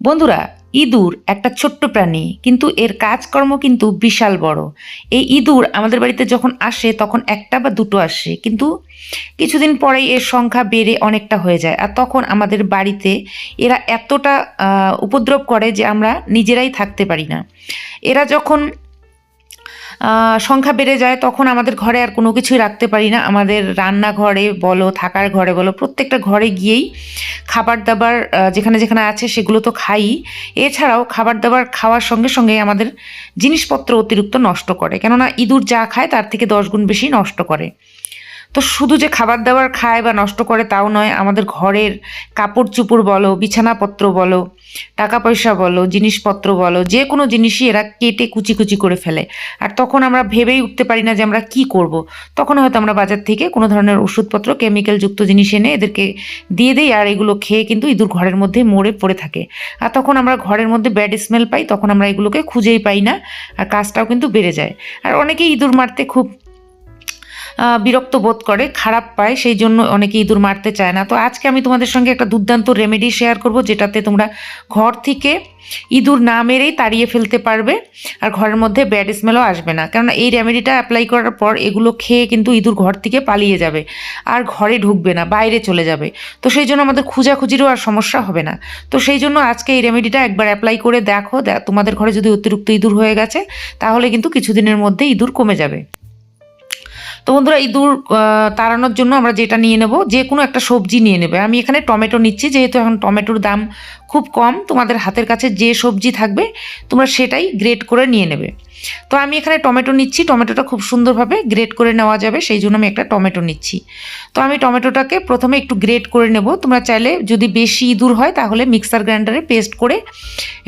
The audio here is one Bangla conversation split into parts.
বন্ধুরা, ইঁদুর একটা ছোট্ট প্রাণী, কিন্তু এর কাজকর্ম কিন্তু বিশাল বড়। এই ইঁদুর আমাদের বাড়িতে যখন আসে, তখন একটা বা দুটো আসে, কিন্তু কিছুদিন পরেই এর সংখ্যা বেড়ে অনেকটা হয়ে যায়। আর তখন আমাদের বাড়িতে এরা এতটা উপদ্রব করে যে আমরা নিজেরাই থাকতে পারি না। এরা যখন সংখ্যা বেড়ে যায়, তখন আমাদের ঘরে আর কোনো কিছুই রাখতে পারি না। আমাদের রান্নাঘরে বলো, থাকার ঘরে বলো, প্রত্যেকটা ঘরে গিয়েই খাবার দাবার যেখানে যেখানে আছে সেগুলো তো খাই। এছাড়াও খাবার দাবার খাওয়ার সঙ্গে সঙ্গে আমাদের জিনিসপত্র অতিরিক্ত নষ্ট করে। কেননা ইঁদুর যা খায় তার থেকে দশ গুণ বেশি নষ্ট করে। তো শুধু যে খাবার দাবার খায় বা নষ্ট করে তাও নয়, আমাদের ঘরের কাপড় চুপড় বলো, বিছানাপত্র বলো টাকা পয়সা বলো, জিনিসপত্র বলো, যে কোনো জিনিসই এরা কেটে কুচি কুচি করে ফেলে। আর তখন আমরা ভেবেই উঠতে পারি না যে আমরা কি করব। তখন হয়তো আমরা বাজার থেকে কোনো ধরনের ওষুধপত্র, কেমিক্যালযুক্ত জিনিস এনে এদেরকে দিয়ে দিই আর এগুলো খেয়ে কিন্তু ইঁদুর ঘরের মধ্যে মরে পড়ে থাকে। আর তখন আমরা ঘরের মধ্যে ব্যাড স্মেল পাই, তখন আমরা এগুলোকে খুঁজেই পাই না, আর কাজটাও কিন্তু বেড়ে যায়। আর অনেকেই ইঁদুর মারতে খুব বিরক্ত বোধ করে, খারাপ পায়, সেই জন্য অনেকে ইঁদুর মারতে চায় না। তো আজকে আমি তোমাদের সঙ্গে একটা দুর্দান্ত রেমেডি শেয়ার করব, যেটাতে তোমরা ঘর থেকে ইঁদুর না মেরেই তাড়িয়ে ফেলতে পারবে, আর ঘরের মধ্যে ব্যাড স্মেলও আসবে না। কেননা এই রেমেডিটা অ্যাপ্লাই করার পর এগুলো খেয়ে কিন্তু ইঁদুর ঘর থেকে পালিয়ে যাবে, আর ঘরে ঢুকবে না, বাইরে চলে যাবে। তো সেই জন্য আমাদের খুঁজাখুঁজিরও আর সমস্যা হবে না। তো সেই জন্য আজকে এই রেমেডিটা একবার অ্যাপ্লাই করে দেখো তোমাদের ঘরে যদি অতিরিক্ত ইঁদুর হয়ে গেছে, তাহলে কিন্তু কিছুদিনের মধ্যে ইঁদুর কমে যাবে। তো বন্ধুরা ইঁদুর তাড়ানোর জন্য আমরা যেটা নিয়ে নেব, যে কোনো একটা সবজি নিয়ে নেবে। আমি এখানে টমেটো নিচ্ছি, যেহেতু এখন টমেটোর দাম খুব কম, তোমাদের হাতের কাছে যে সবজি থাকবে, তোমরা সেটাই গ্রেট করে নিয়ে নেবে। তো আমি এখানে টমেটো নিচ্ছি, টমেটোটা খুব সুন্দরভাবে গ্রেট করে নেওয়া যাবে, সেই জন্য আমি একটা টমেটো নিচ্ছি। তো আমি টমেটোটাকে প্রথমে একটু গ্রেট করে নেব, তোমরা চাইলে যদি বেশি ইঁদুর হয়, তাহলে মিক্সার গ্রাইন্ডারে পেস্ট করে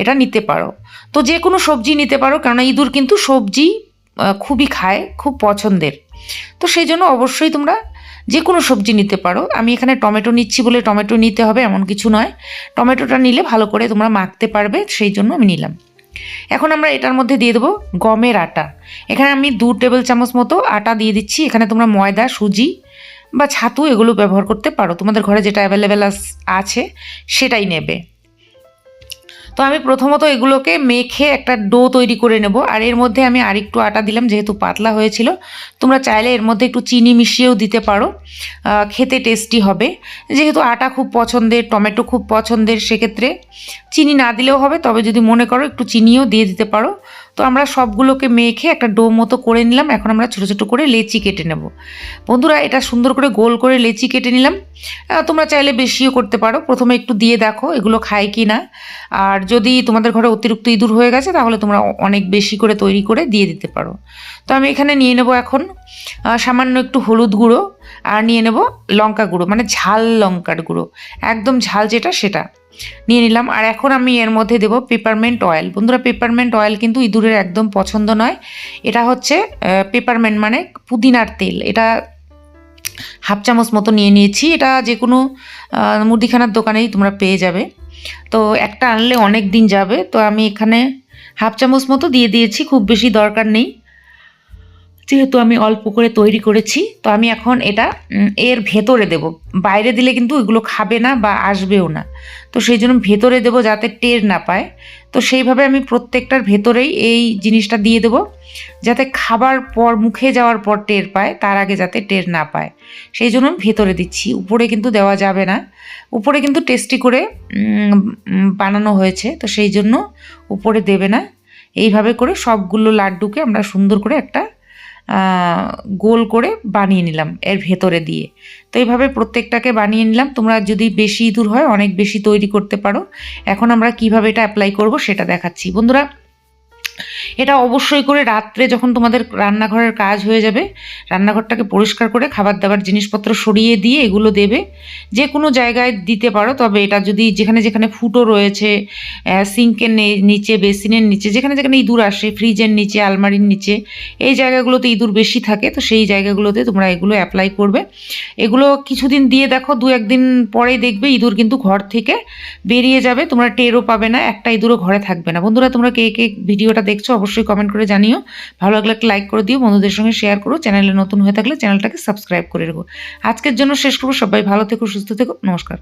এটা নিতে পারো। তো যে কোনো সবজি নিতে পারো, কেননা ইঁদুর কিন্তু সবজি খুবই খায়, খুব পছন্দের। তো সেই জন্য অবশ্যই তোমরা যে কোনো সবজি নিতে পারো। আমি এখানে টমেটো নিচ্ছি বলে টমেটো নিতে হবে, এমন কিছু নয়। টমেটোটা নিলে ভালো করে তোমরা মাখতে পারবে, সেই জন্য আমি নিলাম। এখন আমরা এটার মধ্যে দিয়ে দেবো গমের আটা। এখানে আমি দু টেবিল চামচ মতো আটা দিয়ে দিচ্ছি। এখানে তোমরা ময়দা, সুজি বা ছাতু এগুলো ব্যবহার করতে পারো। তোমাদের ঘরে যেটা অ্যাভেলেবেল আছে, সেটাই নেবে। তো আমি প্রথমত এগুলোকে মেখে একটা ডো তৈরি করে নেব। আর এর মধ্যে আমি আরেকটু আটা দিলাম, যেহেতু পাতলা হয়েছিল। তোমরা চাইলে এর মধ্যে একটু চিনি মিশিয়েও দিতে পারো। খেতে টেস্টি হবে। যেহেতু আটা খুব পছন্দের, টমেটো খুব পছন্দের, সেক্ষেত্রে চিনি না দিলেও হবে। তবে যদি মনে করো একটু চিনিও দিয়ে দিতে পারো। তো আমরা সবগুলোকে মেখে একটা ডো মতো করে নিলাম। এখন আমরা ছোটো ছোটো করে লেচি কেটে নেব। বন্ধুরা, এটা সুন্দর করে গোল করে লেচি কেটে নিলাম। তোমরা চাইলে বেশিও করতে পারো। প্রথমে একটু দিয়ে দেখো এগুলো খায় কি না আর যদি তোমাদের ঘরে অতিরিক্ত ইঁদুর হয়ে গেছে, তাহলে তোমরা অনেক বেশি করে তৈরি করে দিয়ে দিতে পারো। তো আমি এখানে নিয়ে নেব এখন সামান্য একটু হলুদ গুঁড়ো। আর নিয়ে নেব লঙ্কা গুঁড়ো মানে ঝাল লঙ্কার গুঁড়ো, একদম ঝাল যেটা সেটা। নিয়ে নিলাম, আর এখন আমি এর মধ্যে দেবো পেপারমেন্ট অয়েল বন্ধুরা পেপারমেন্ট অয়েল কিন্তু ইঁদুরের একদম পছন্দ নয়। এটা হচ্ছে পেপারমেন্ট মানে পুদিনার তেল। এটা হাফ চামচ মতো নিয়ে নিয়েছি। এটা যে কোনো মুদিখানার দোকানেই তোমরা পেয়ে যাবে। তো একটা আনলে অনেক দিন যাবে। তো আমি এখানে হাফ চামচ মতো দিয়ে দিয়েছি, খুব বেশি দরকার নেই। যেহেতু আমি অল্প করে তৈরি করেছি, তো আমি এখন এটা এর ভেতরে দেব। বাইরে দিলে কিন্তু এগুলো খাবে না বা আসবেও না। তো সেই জন্য ভেতরে দেবো যাতে টের না পায়। তো সেইভাবে আমি প্রত্যেকটার ভেতরেই এই জিনিসটা দিয়ে দেবো, যাতে খাবার পর, মুখে যাওয়ার পর টের পায়, তার আগে যাতে টের না পায়। সেই জন্য আমি ভেতরে দিচ্ছি। উপরে কিন্তু দেওয়া যাবে না। উপরে কিন্তু টেস্টি করে বানানো হয়েছে, তো সেই জন্য উপরে দেবে না। এইভাবে করে সবগুলো লাড্ডুকে আমরা সুন্দর করে একটা গোল করে বানিয়ে নিলাম এর ভেতরে দিয়ে। তো এইভাবে প্রত্যেকটাকে বানিয়ে নিলাম। তোমরা যদি বেশি ইঁদুর হয়, অনেক বেশি তৈরি করতে পারো। এখন আমরা কীভাবে এটা অ্যাপ্লাই করব সেটা দেখাচ্ছি। বন্ধুরা এটা অবশ্যই করে রাত্রে যখন তোমাদের রান্নাঘরের কাজ হয়ে যাবে, রান্নাঘরটাকে পরিষ্কার করে খাবার দাবার জিনিসপত্র সরিয়ে দিয়ে এগুলো দেবে। যে কোনো জায়গায় দিতে পারো, তবে এটা যদি যেখানে যেখানে ফুটো রয়েছে সিঙ্কের নিচে বেসিনের নিচে, যেখানে যেখানে ইঁদুর আসে ফ্রিজের নিচে, আলমারির নিচে, এই জায়গাগুলোতে ইঁদুর বেশি থাকে, তো সেই জায়গাগুলোতে তোমরা এগুলো অ্যাপ্লাই করবে। এগুলো কিছুদিন দিয়ে দেখো, দু একদিন পরেই দেখবে ইঁদুর কিন্তু ঘর থেকে বেরিয়ে যাবে, তোমরা টেরও পাবে না, একটা ইঁদুরও ঘরে থাকবে না। বন্ধুরা, তোমরা কে কে ভিডিওটা দেখছ অবশ্যই কমেন্ট করে জানিও। ভালো লাগলে একটা লাইক করে দিও, বন্ধুদের সঙ্গে শেয়ার করো। চ্যানেলে নতুন হয়ে থাকলে চ্যানেলটাকে সাবস্ক্রাইব করে রেখো। আজকের জন্য শেষ করব। সবাই ভালো থেকো, সুস্থ থেকো। নমস্কার।